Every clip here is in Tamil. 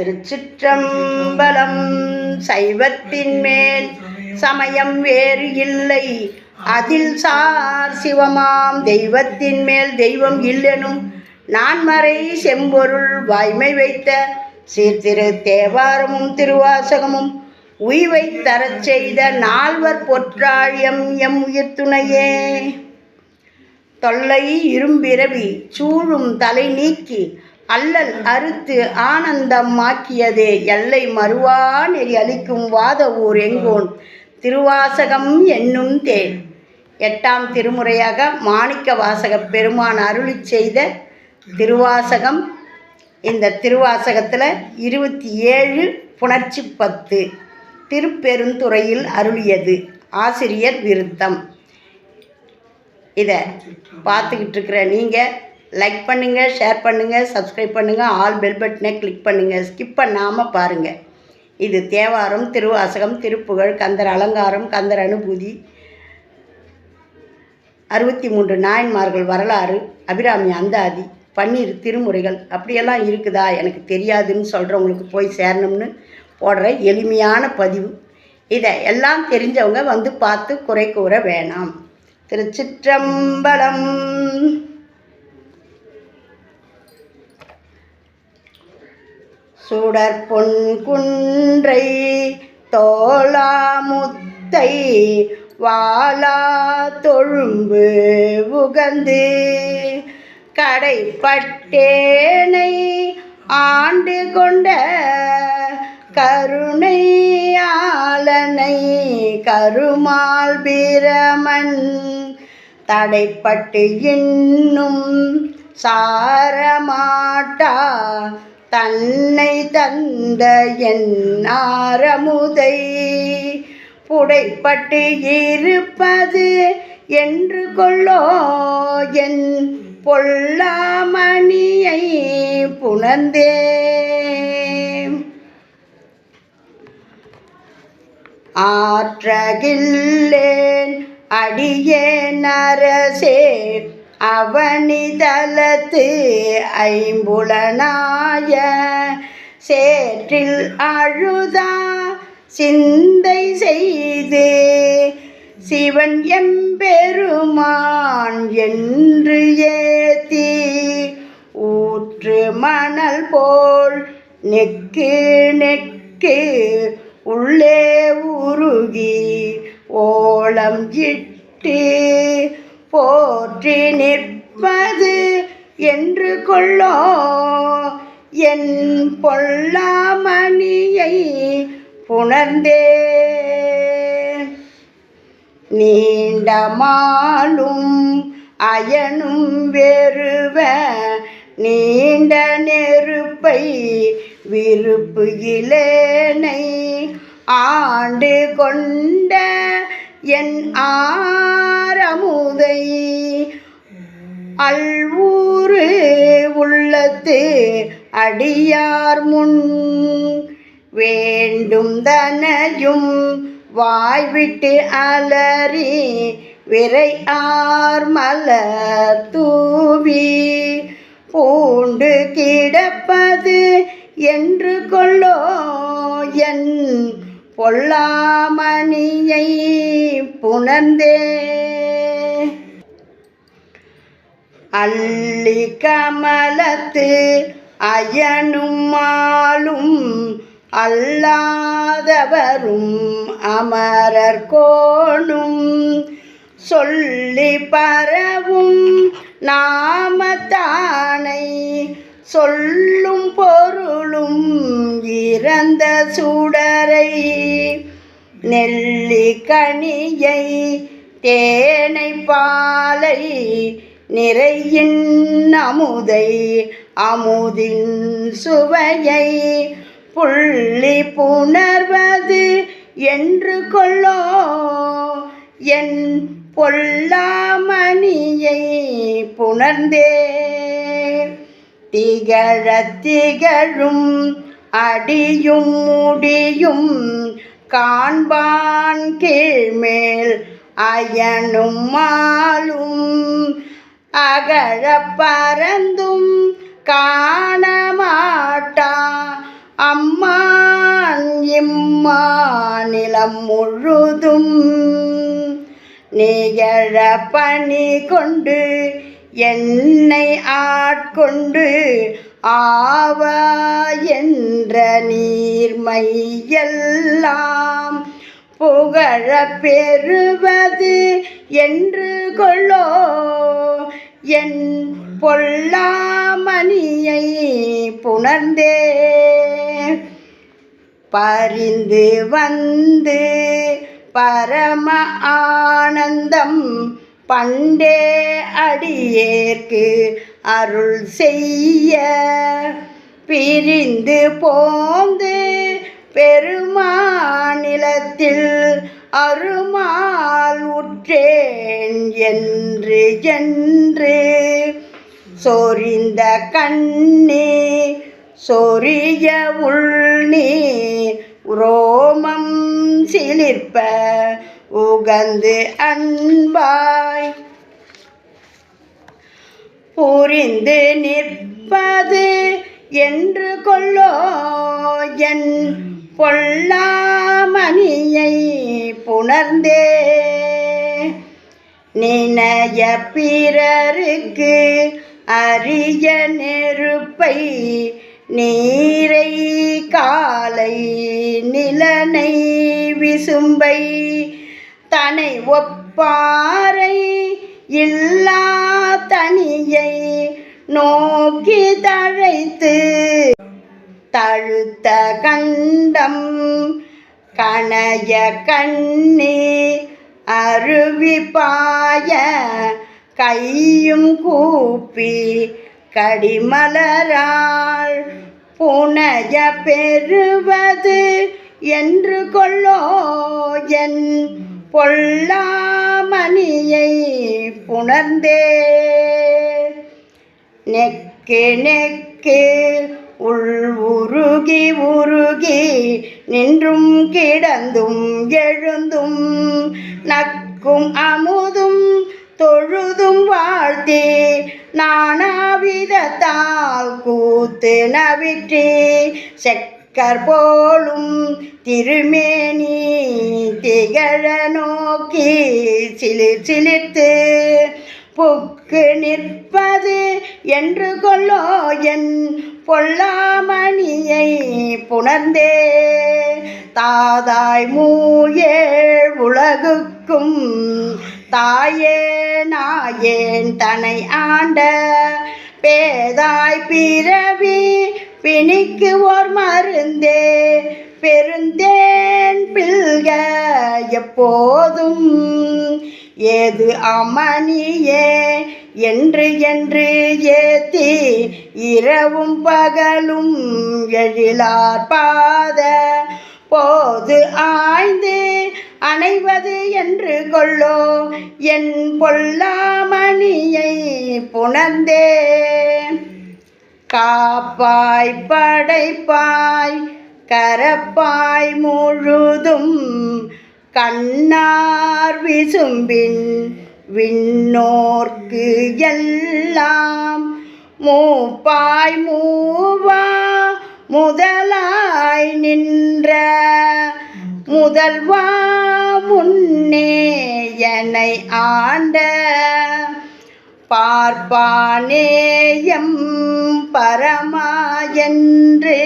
திருச்சிற்றம்பலம் சைவத்தின் மேல் சமயம் வேறு இல்லை. அதில் சார் சிவமாம் தெய்வத்தின் மேல் தெய்வம் இல்லெனும் நான்மறை செம்பொருள் வாய்மை வைத்த சீர்திரு தேவாரமும் திருவாசகமும் உய்வை தரச் செய்த நால்வர் பொற்றாழியம் எம் உயிர் துணையே. தொல்லை இரும்பிறவி சூழும் தலை நீக்கி அல்லல் அறுத்து ஆனந்தம் ஆக்கியதே எல்லை மறுவா நெறி அளிக்கும் வாத ஊர் எங்கோன்? திருவாசகம் என்னும் தேன். எட்டாம் திருமுறையாக மாணிக்க வாசக பெருமான் அருளி செய்த திருவாசகம். இந்த திருவாசகத்தில் இருபத்தி ஏழு புணர்ச்சி பத்து திருப்பெருந்துறையில் அருளியது. ஆசிரியர் விருத்தம். இதை பார்த்துக்கிட்டு இருக்கிற நீங்கள் லைக் பண்ணுங்கள் ஷேர் பண்ணுங்கள் சப்ஸ்கிரைப் பண்ணுங்கள் ஆல் பெல் பட்டனை கிளிக் பண்ணுங்கள் ஸ்கிப் பண்ணாமல் பாருங்கள் இது தேவாரம் திருவாசகம் திருப்புகழ் கந்தர் அலங்காரம் கந்தர் அனுபூதி. அறுபத்தி மூன்று நாயன்மார்கள் வரலாறு அபிராமி அந்தாதி பன்னீர் திருமுறைகள். அப்படியெல்லாம் இருக்குதா? எனக்கு தெரியாதுன்னு சொல்கிறவங்களுக்கு போய் சேரணும்னு போடுற எளிமையான பதிவு. இதை எல்லாம் தெரிஞ்சவங்க வந்து பார்த்து குறை கூற வேணாம். திருச்சிற்றம்பலம். சுடர் குன்றை தோளாமுத்தை வாலா தொழும்பு உகந்து கடைப்பட்டேனை ஆண்டு கொண்ட கருணையாளனை கருமால் பிரமன் தடைப்பட்டு இன்னும் சாரமாட்டா தன்னை தந்த என் ஆரமுதை. புடைப்பட்டு இருப்பது என்று கொள்ளோ என் பொல்லாமணியை புணர்ந்தே ஆற்றகில்லேன் அடியே நரசே அவனிதலத்து ஐம்புலனாய சேற்றில் அழுதா சிந்தை செய்து சிவன் எம்பெருமான் என்று ஏத்தி ஊற்று மணல் போல் நெக்கு நெக்கு உள்ளே உருகி ஓலம் இட்டு போற்றி நிற்பது என்று கொள்ளோ. என் பொல்லாமணியை புணர்ந்தே நீண்டமாலும் அயனும் வெறுவ நீண்ட நெருப்பை விருப்பு இலேனை ஆண்டு கொண்ட என் ஆரமுதை. அல்வூறு உள்ளத்து அடியார் முன். வேண்டும் தனையும் வாய்விட்டு அலறி விரை ஆர் மலர் தூவி. பூண்டு கிடப்பது என்று கொள்ளோ என் பொல்லாமணியை புணர்ந்தே. அள்ளி கமலத்து அயனும் மாலும் அல்லாதவரும் அமரர் கோணும். சொல்லி பரவும் நாமத்தானை சொல்லும் பொருளும் இறந்த சுடரை. நெல்லி தேனை பாலை நிறையின் அமுதை அமுதின் சுவையை புள்ளி புணர்வது என்று கொள்ளோ. என் பொல்லாமணியை புணர்ந்தே திகழ திகழும் அடியும் முடியும் காண்பான் கீழ்மேல் அயனும் மாலும் அகழ பறந்தும் காணமாட்டா. அம்மான் இம்மாநிலம் முழுதும் நிகழ பணி கொண்டு என்னை ஆட்கொண்டு ஆவா என்ற நீர்மையெல்லாம். புகழ பெறுவது என்று கொள்ளோ. என் பொல்லாமணியை புணர்ந்தே. பரிந்து வந்து பரம ஆனந்தம் பண்டே அடியேற்கு அருள் செய்ய. பிரிந்து போந்து பெருமாநிலத்தில் அருமால் உற்றேன் என்று என்று. சொரிந்த கண்ணே சொரிய உள்நீ ரோமம் சிலிர்ப்ப உகந்து அன்பாய். புரிந்து நிற்பது என்று கொள்ளோ என் பொல்லாமணியை புணர்ந்தே. நினைய பிறருக்கு அரிய நெருப்பை நீரை காலை நிலனை விசும்பை. தனை ஒப்பாரை இல்லா தனியை நோக்கி தழைத்து தழுத்த கண்டம் கணைய கண்ணே அருவி பாய கையும் கூப்பி கடிமலராள் புனைய பெறுவது என்று கொள்ளோ என் பொல்லாமணியை புணர்ந்தே. நெக்கு நெக்கு உள் உருகி உருகி நின்றும் கிடந்தும் எழுந்தும் நக்கும் அமுதும் தொழுதும் வாழ்த்தே நானாவிதத்தால் கூத்து நவிற்றே செக்கர் போலும் திருமேனி திகழ நோக்கி சிலிர் சிலிர்த்து புக்கு நிற்பது என்று கொள்ளோ என் பொல்லாமணியை புணர்ந்தே. தாதாய் மூயே உலகுக்கும் தாயே நாயேன் தனை ஆண்ட பேதாய் பிறவி பிணிக்கு ஓர் மருந்தே. பெருந்தேன் பில்க எப்போதும் ஏது அமணியே? என்று என்று ஏத்தி இரவும் பகலும் எழிலார் பாத. போது ஆய்ந்து அணைவது என்று கொள்ளோ. என் பொல்லாமணியை புணர்ந்தே. காப்பாய் படைப்பாய் கரப்பாய் முழுதும் கண்ணார் விசும்பின் விண்ணோர்க்கு எல்லாம். மூப்பாய் மூவா முதலாய் நின்ற முதல்வா முன்னே என்னை ஆண்ட. பார்ப்பானேயம் பரமா என்று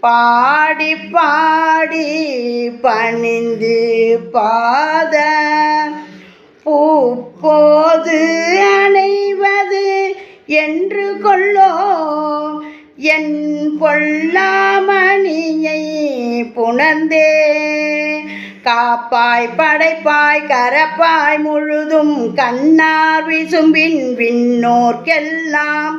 பாடி பாடி பணிந்து பாத. பூப்போது அணைவது என்று கொள்ளோ. என் பொல்லாமணியை புணர்ந்தே. காப்பாய் படைப்பாய் கரப்பாய் முழுதும் கண்ணார் விசும்பின் விண்ணோர்க்கெல்லாம்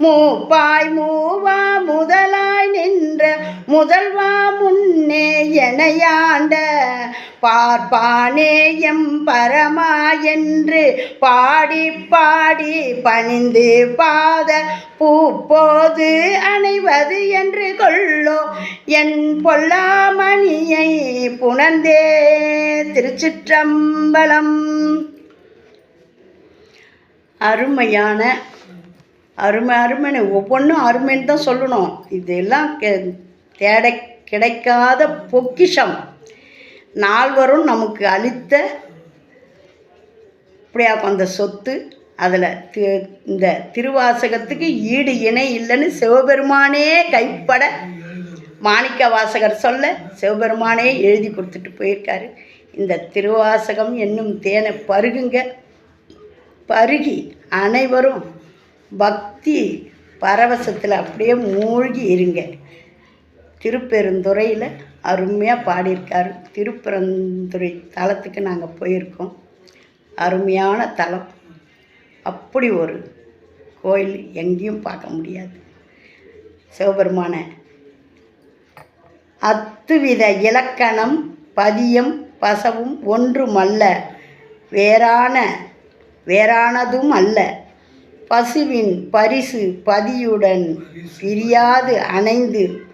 மூப்பாய் மூவா முதலாய் நின்ற முதல்வா முன்னே எனையாண்ட பார்ப்பானேயம் பரமா என்று பாடி பாடி பணிந்து பாத பூப்போது அணைவது என்று கொள்ளோ என் பொல்லாமணியை புணர்ந்தே திருச்சிற்றம்பலம். அருமையான அருமை அருமைன்னு ஒவ்வொன்றும் அருமைன்னு தான் சொல்லணும். இதெல்லாம் கெ தேட கிடைக்காத பொக்கிஷம். நால்வரும் நமக்கு அளித்த இப்படியா அந்த சொத்து அதில் தி இந்த திருவாசகத்துக்கு ஈடு இணை இல்லைன்னு சிவபெருமானே கைப்பட மாணிக்க வாசகர் சொல்ல சிவபெருமானே எழுதி கொடுத்துட்டு போயிருக்காரு. இந்த திருவாசகம் என்னும் தேனை பருகுங்க. பருகி அனைவரும் பக்தி பரவசத்தில் அப்படியே மூழ்கி இருங்க. திருப்பெருந்துறையில் அருமையாக பாடியிருக்காரு. திருப்பெருந்துறை தலத்துக்கு நாங்கள் போயிருக்கோம். அருமையான தலம். அப்படி ஒரு கோயில் எங்கேயும் பார்க்க முடியாது. சிவபெருமான. அத்துவித இலக்கணம் பதியம் பசவும் ஒன்றுமல்ல. வேறான வேறானதும் அல்ல. பசுவின் பரிசு பதியுடன் பிரியாது அணைந்து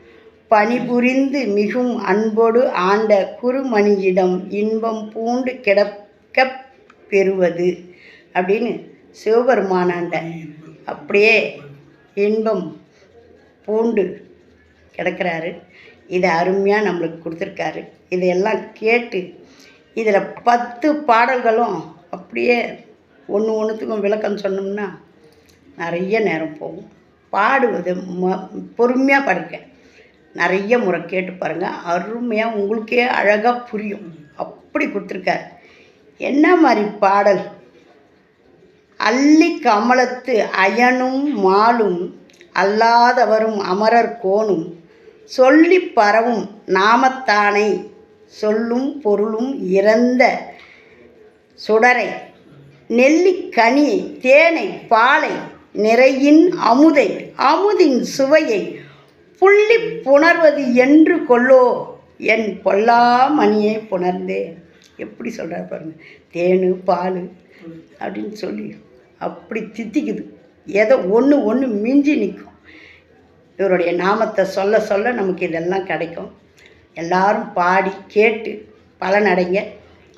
பணிபுரிந்து மிகும் அன்போடு ஆண்ட குருமணியிடம் இன்பம் பூண்டு கிடக்கப் பெறுவது அப்படின்னு சிவபெருமானாண்ட அப்படியே இன்பம் பூண்டு கிடக்கிறாரு. இதை அருமையாக நம்மளுக்கு கொடுத்துருக்காரு. இதையெல்லாம் கேட்டு இதில் பத்து பாடல்களும் அப்படியே ஒன்று ஒன்றுத்துக்கும் விளக்கம் சொன்னோம்னா நிறைய நேரம் போகும். பாடுவது ம பொறுமையாக பாடுங்க. நிறைய முறை கேட்டு பாருங்கள் அருமையாக உங்களுக்கே அழகாக புரியும். அப்படி கொடுத்துருக்காரு. என்ன மாதிரி பாடல்? அள்ளி கமலத்து அயனும் மாலும் அல்லாதவரும் அமரர் கோணும். சொல்லி பரவும் நாமத்தானை சொல்லும் பொருளும் இறந்த சுடரை. நெல்லிக்கனி தேனை பாலை நிறையின் அமுதை அமுதின் சுவையை புள்ளி புணர்வது என்று கொள்ளோ? என் பொல்லாமணியை புணர்ந்தேன் எப்படி சொல்கிறார் பாருங்க. தேனு பால் அப்படின்னு சொல்லி அப்படி தித்திக்குது. ஏதோ ஒன்று ஒன்று மிஞ்சி நிற்கும் இவருடைய நாமத்தை சொல்ல சொல்ல நமக்கு இதெல்லாம் கிடைக்கும். எல்லாரும் பாடி கேட்டு பலனடைங்க.